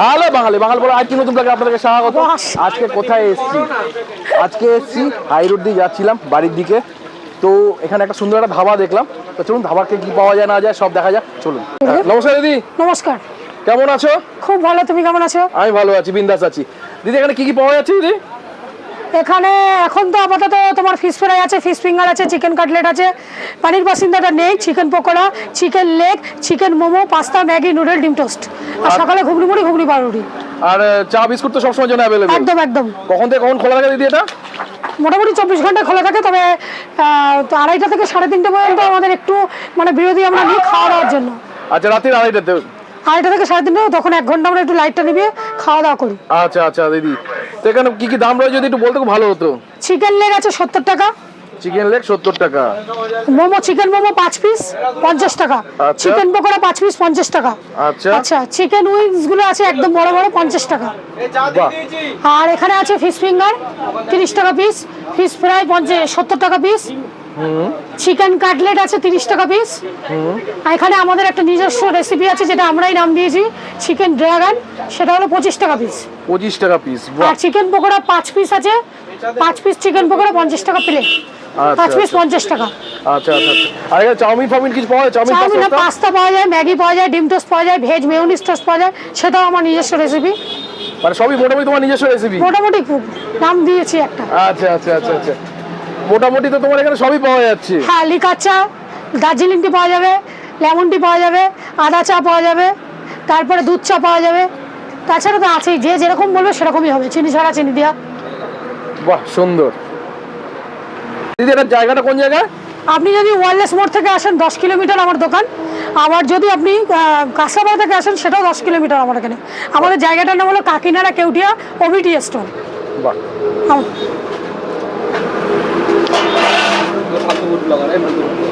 Hello বাঙালি বাঙালি বলে আজকে নতুন ব্লগে আপনাদেরকে স্বাগত। আজকে কোথায় এসেছি? আজকে এসেছি হাই রোড দিয়ে যাচ্ছিলাম বাড়ির দিকে। তো এখানে একটা সুন্দর একটা ধাবা দেখলাম। তো চলুন ধাবাকে কি পাওয়া যায় না যায় সব দেখা যাক। চলুন। নমস্কার দিদি। নমস্কার। কেমন আছো? খুব ভালো তুমি কেমন আছো? আমি ভালো আছি বিন্দাস আছি। দিদি এখানে কি কি পাওয়া যাচ্ছে দিদি? এখানে এখন তো আপাতত তোমার ফিশ ফ্রাই আছে ফিশ ফিঙ্গার আছে চিকেন কাটলেট আছে। পানির বাসিন্দাটা নেই chicken pakora chicken leg chicken momo pasta Maggi noodle ডিম টোস্ট আর সকালে ঘুগনি মুড়ি ঘুগনি পাউরুটি। আর চা বিস্কুট তো সবসময় জন্য অ্যাভেলেবেল একদম একদম। কখন থেকে কখন খোলা থাকে দিদি এটা? মোটামুটি চব্বিশ ঘণ্টা খোলা থাকে তবে আড়াইটা থেকে সাড়ে তিনটে পর্যন্ত আমাদের একটু মানে বিরতি আমরা নিই খাওয়া দাওয়ার জন্য। আচ্ছা রাতের আড়াইটাতে আড়াইটা থেকে সাড়ে তিনটে তখন এক ঘণ্টা আমরা একটু লাইটটা নিবিয়ে খাওয়া দাওয়া করি। আচ্ছা আচ্ছা দিদি। তো এখানে কি কি দাম রয়েছে যদি একটু বলতে খুব ভালো হতো? চিকেন লেগ আছে সত্তর টাকা। চিকেন লেগ সত্তর টাকা। মোমো চিকেন মোমো পাঁচ পিস পঞ্চাশ টাকা। আচ্ছা। চিকেন পকোড়া পাঁচ পিস পঞ্চাশ টাকা। আচ্ছা। আচ্ছা চিকেন উইংসগুলো আছে একদম বড় বড় পঞ্চাশ টাকা। আর এখানে আছে ফিশ ফিঙ্গার তিরিশ টাকা পিস ফিশ ফ্রাই পঞ্চাশ সত্তর টাকা পিস চিকেন কাটলেট আছে তিরিশ টাকা পিস আর এখানে আমাদের একটা নিজস্ব রেসিপি আছে যেটা আমরাই নাম দিয়েছি চিকেন ড্রাগন সেটা হলো পঁচিশ টাকা পিস পঁচিশ টাকা পিস আর চিকেন পকোড়া পাঁচ পিস আছে। পাঁচ পিস চিকেন পকোড়া পঞ্চাশ টাকা প্লেট পাঁচ পিস আচ্ছা। পঞ্চাশ টাকা। আচ্ছা আচ্ছা আচ্ছা। আর এখানে চাউমিন ফাউমিন কিছু পাওয়া যায়? চাউমিন চাউমিন পাস্তা পাওয়া যায় ম্যাগি পাওয়া যায় ডিম টোস্ট পাওয়া যায় ভেজ টোস্ট পাওয়া যায় সেটাও আমার নিজস্ব রেসিপি মানে সবই মোটামুটি তোমার নিজস্ব রেসিপি মোটামুটি নাম দিয়েছি একটা। আচ্ছা আচ্ছা আচ্ছা আচ্ছা। মোটামুটি তো তোমার এখানে সবই পাওয়া যাচ্ছে। হ্যাঁ লিকার চা দার্জিলিং টি পাওয়া যাবে লেমন টি পাওয়া যাবে আদা চা পাওয়া যাবে তারপরে দুধ চা পাওয়া যাবে। তাছাড়া তো আছেই যে যেরকম বলবে সেরকমই হবে চিনি ছাড়া চিনি দেওয়া বাহ সুন্দর। দিদি এটা জায়গাটা কোন জায়গা আপনি যদি ওয়ারলেস মোড় থেকে আসেন দশ কিলোমিটার আমার দোকান। আবার যদি আপনি আহ, থেকে আসেন সেটাও দশ কিলোমিটার আমার এখানে। আমাদের জায়গাটার নাম হলো কাকিনাড়া কেউটিয়া ওবিটি স্টোর। বাহ। logaremos.